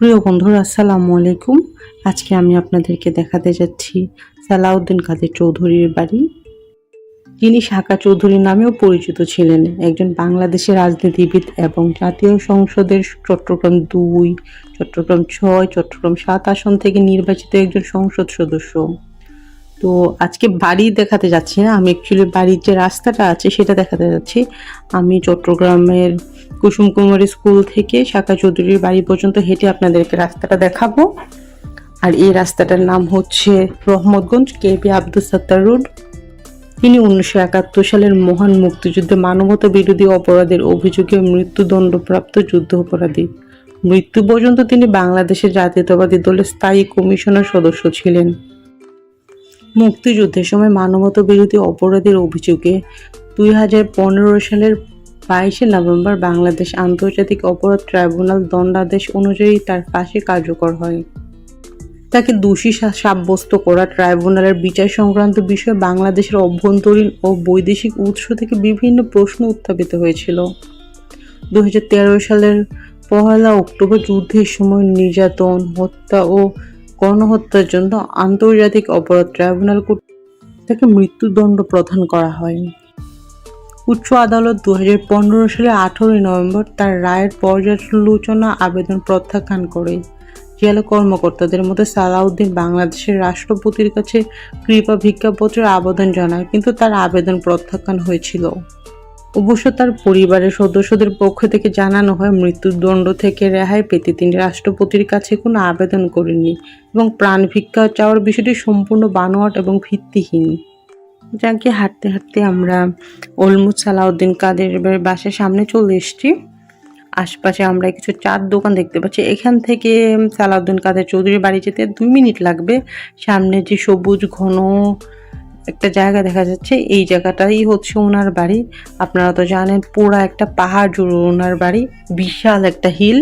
প্রিয় বন্ধুরা, আসসালামু আলাইকুম। আজকে আমি আপনাদেরকে দেখাতে যাচ্ছি সালাউদ্দিন কাদের চৌধুরীর বাড়ি। যিনি শাখা চৌধুরী নামেও পরিচিত ছিলেন। একজন বাংলাদেশের রাজনীতিবিদ এবং জাতীয় সংসদের চট্টগ্রাম দুই, চট্টগ্রাম ছয়, চট্টগ্রাম সাত আসন থেকে নির্বাচিত একজন সংসদ সদস্য। তো আজকে বাড়ি দেখাতে যাচ্ছি না। আমি অ্যাকচুয়ালি বাড়ির যে রাস্তাটা আছে সেটা দেখাতে যাচ্ছি। আমি চট্টগ্রামের কুসুম কুমারী স্কুল থেকে শাখা চৌধুরীর বাড়ি পর্যন্ত হেঁটে আপনাদেরকে রাস্তাটা দেখাবো। আর এই রাস্তাটার নাম হচ্ছে Rahmatganj K B Abdul Sattar road. তিনি উনিশশো একাত্তর সালের মহান মুক্তিযুদ্ধে মানবতা বিরোধী অপরাধের অভিযোগে মৃত্যুদণ্ডপ্রাপ্ত যুদ্ধ অপরাধী। মৃত্যু পর্যন্ত তিনি বাংলাদেশের জাতীয়তাবাদী দলের স্থায়ী কমিশনার সদস্য ছিলেন। মুক্তিযুদ্ধের সময় মানবতা বিরোধী অপরাধের অভিযোগে দুই হাজার পনেরো সালের বাইশে নভেম্বর বাংলাদেশ আন্তর্জাতিক অপরাধ ট্রাইব্যুনাল দণ্ডাদেশ অনুযায়ী তার ফাঁসি কার্যকর হয়। তাকে দোষী সাব্যস্ত করা ট্রাইব্যুনালের বিচার সংক্রান্ত বিষয়ে বাংলাদেশের অভ্যন্তরীণ ও বৈদেশিক উৎস থেকে বিভিন্ন প্রশ্ন উত্থাপিত হয়েছিল। দুই হাজার তেরো সালের পহেলা অক্টোবর যুদ্ধের সময় নির্যাতন, হত্যা ও গণহত্যার জন্য আন্তর্জাতিক অপরাধ ট্রাইব্যুনাল তাকে মৃত্যুদণ্ড প্রদান করা হয় উচ্চ আদালত দু হাজার পনেরো সালে আঠারোই নভেম্বর তার রায়ের পর্যালোচনা আবেদন প্রত্যাখ্যান করে। জেলা কর্মকর্তাদের মধ্যে সালাউদ্দিন বাংলাদেশের রাষ্ট্রপতির কাছে কৃপা ভিক্ষাপত্রের আবেদন জানায়, কিন্তু তার আবেদন প্রত্যাখ্যান হয়েছিল। অবশ্য তার পরিবারের সদস্যদের পক্ষ থেকে জানানো হয়, মৃত্যুদণ্ড থেকে রেহাই পেতে তিনি রাষ্ট্রপতির কাছে কোনো আবেদন করেননি এবং প্রাণ ভিক্ষা চাওয়ার বিষয়টি সম্পূর্ণ বানোয়াট এবং ভিত্তিহীন। যাকে হাঁটতে হাঁটতে আমরা অলমুদ সালাউদ্দিন কাদের বাসার সামনে চলে এসেছি। আশপাশে আমরা কিছু চার দোকান দেখতে পাচ্ছি। এখান থেকে সালাউদ্দিন কাদের চৌধুরীর বাড়ি যেতে দুই মিনিট লাগবে। সামনে যে সবুজ ঘন একটা জায়গা দেখা যাচ্ছে, এই জায়গাটাই হচ্ছে ওনার বাড়ি। আপনারা তো জানেন পুরা একটা পাহাড় জুড়ে ওনার বাড়ি, বিশাল একটা হিল।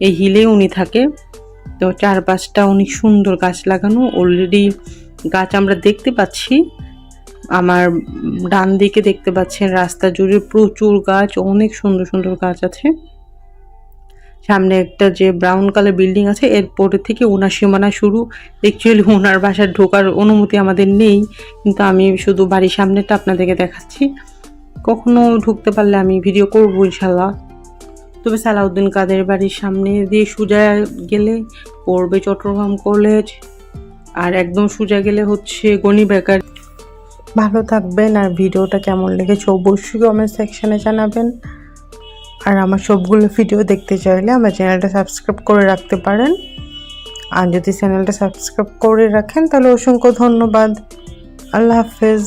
এই হিলে উনি থাকে। তো চারপাশটা অনেক সুন্দর গাছ লাগানো। অলরেডি গাছ আমরা দেখতে পাচ্ছি। আমার ডান দিকে দেখতে পাচ্ছেন রাস্তা জুড়ে প্রচুর গাছ, অনেক সুন্দর সুন্দর গাছ আছে। সামনে একটা যে ব্রাউন কালার বিল্ডিং আছে এরপরে থেকে ওনার সীমানা শুরু। অ্যাকচুয়ালি ওনার বাসায় ঢোকার অনুমতি আমাদের নেই, কিন্তু আমি শুধু বাড়ির সামনেটা আপনাদেরকে দেখাচ্ছি। কখনো ঢুকতে পারলে আমি ভিডিও করব ইনশাল্লাহ তবে সালাউদ্দিন কাদের বাড়ির সামনে দিয়ে সোজা গেলে পড়বে চট্টগ্রাম কলেজ আর একদম সোজা গেলে হচ্ছে গণি বেকার। ভালো থাকবেন, আর ভিডিওটা কেমন লেগেছে অবশ্যই কমেন্ট সেকশানে জানাবেন। আর আমার সবগুলো ভিডিও দেখতে চাইলে আমার চ্যানেলটা সাবস্ক্রাইব করে রাখতে পারেন। আর যদি চ্যানেলটা সাবস্ক্রাইব করে রাখেন, তাহলে অসংখ্য ধন্যবাদ। আল্লাহ হাফেজ।